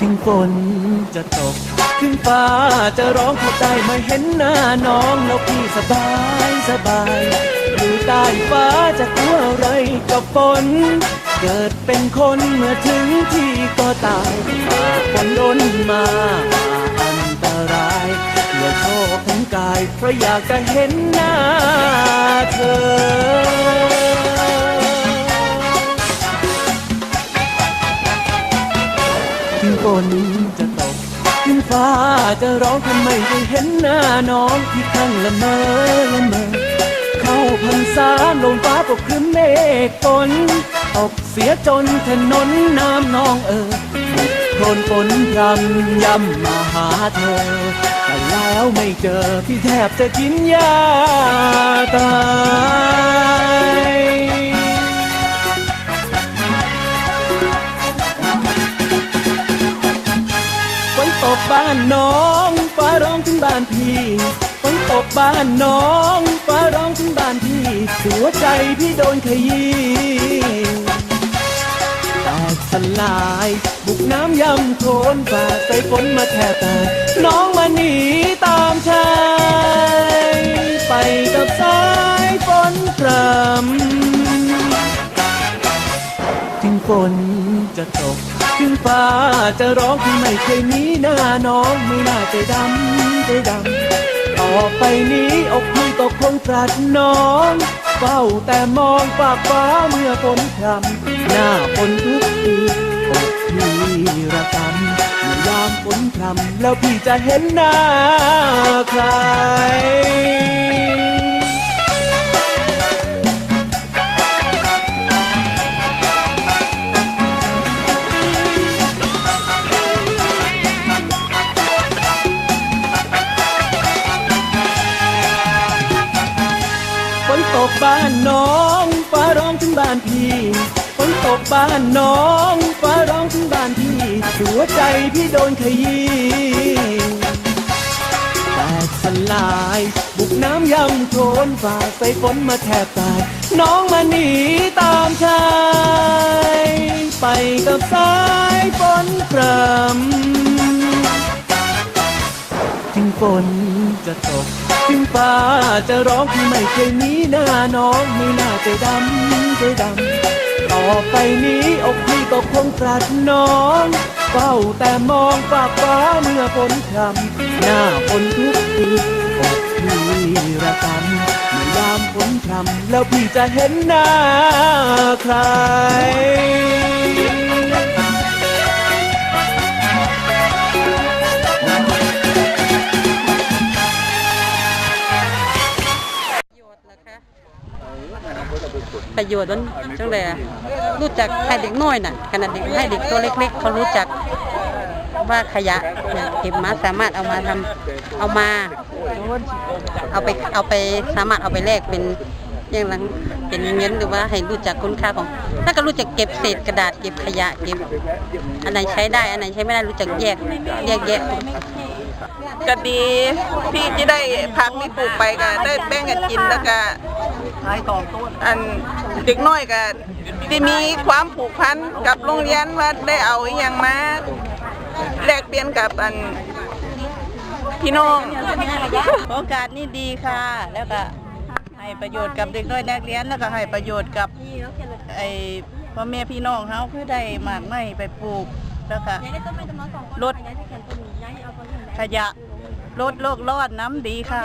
ถึงฝนจะตกขึ้นฟ้าจะร้องพูดได้ไม่เห็นหน้าน้องแล้วพี่สบายสบายอยู่ใต้ฟ้าจะกลัวอะไรกับฝน เกิดเป็นคนเมื่อถึงที่ก็ตายฝนล้นมาฝ่าอันตรายเพื่อโชคของกายเพราะอยากจะเห็นหน้าเธอ ฝนจะตกถึงฟ้าจะร้องทำไมได้เห็นหน้าน้องที่ข้างละเมอละเมอ เข้าพรรษาลมฟ้าปกคลุมเมฆฝนตกเสียจนถนนน้ำนองเออโคลนฝนพรำย่ำมาหาเธอ แต่แล้วไม่เจอพี่แทบจะกินยาตายานน้องฟ้าร้องถึงบ้านพี่ฝนตกบ้านน้องฟ้าร้องถึงบ้านพี่หัวใจพี่โดนขยี้แตกสลายบุกน้ำย่ำโคลนฝ่าใส่ฝนมาแทบตายน้องมาหนีตามชายไปกับสายฝนพรำ ฝนจะตก ถึงฟ้าจะร้องที่ไม่เคยมีหน้าน้องไม่น่าใจดำใจดำต่อไปนี้อกพี่ตกคงปรัดน้องเฝ้าแต่มองปากฟ้าเมื่อฝนพรำหน้าฝนทุกทีอกพี่ระกำเมื่อยามฝนพรำแล้วพี่จะเห็นหน้า ตกบ้านน้องฟ้าร้องถึงบ้านพี่ฝนตกบ้านน้องฟ้าร้องถึงบ้านพี่หัวใจพี่โดนขยี้แตกสลายบุกน้ำย่ำโคลนฝ่าใส่ฝนมาแทบตายน้องมาหนีตามชายไปกับสายฝนพรำถึงฝนจะตก ถึงฟ้าจะร้องที่ไม่เคยมีหน้าน้องไม่น่าใจดำใจดำต่อไปนี้อกพี่ก็คงปรัดน้องเฝ้าแต่มองฝากฟ้าเมื่อฝนพรำหน้าฝนทุกทีอกพี่ระกำเมื่อยามฝนพรำแล้วพี่จะเห็นหน้าใคร ประโยชน์นั้นจังเลยรู้จักให้เด็กน้อยน่ะขนาดเด็กให้เด็กตัวเล็กๆเขารู้จักว่าขยะเนี่ยเก็บมาสามารถเอามาทำเอามา เอาไปเอาไปสามารถเอาไปแลกเป็น อย่างไรเป็นเงินหรือว่าให้รู้จักคุณค่าของ ถ้าก็รู้จักเก็บเศษกระดาษเก็บขยะเก็บอันไหนใช้ได้อันไหนใช้ไม่ได้รู้จักแยกแยกแยะก็ดีพี่ที่ได้พักที่ปลูกไปก็ได้แบ่งกันกินแล้วก็อันเด็กน้อยก็ที่มีความผูกพันกับโรงเรียนว่าได้เอาอหย่างมาแลกเปลี่ยนกับอันพี่น้องโอกาสนี่ดีค่ะแล้วก็ ให้ประโยชน์กับเด็กน้อยนักเรียนแล้วก็ให้ประโยชน์กับไอ้พ่อแม่พี่น้องเขาเพื่อได้หมากไม้ไปปลูกแล้วก็ลดขยะลดโลกร้อนน้ำดีค่ะ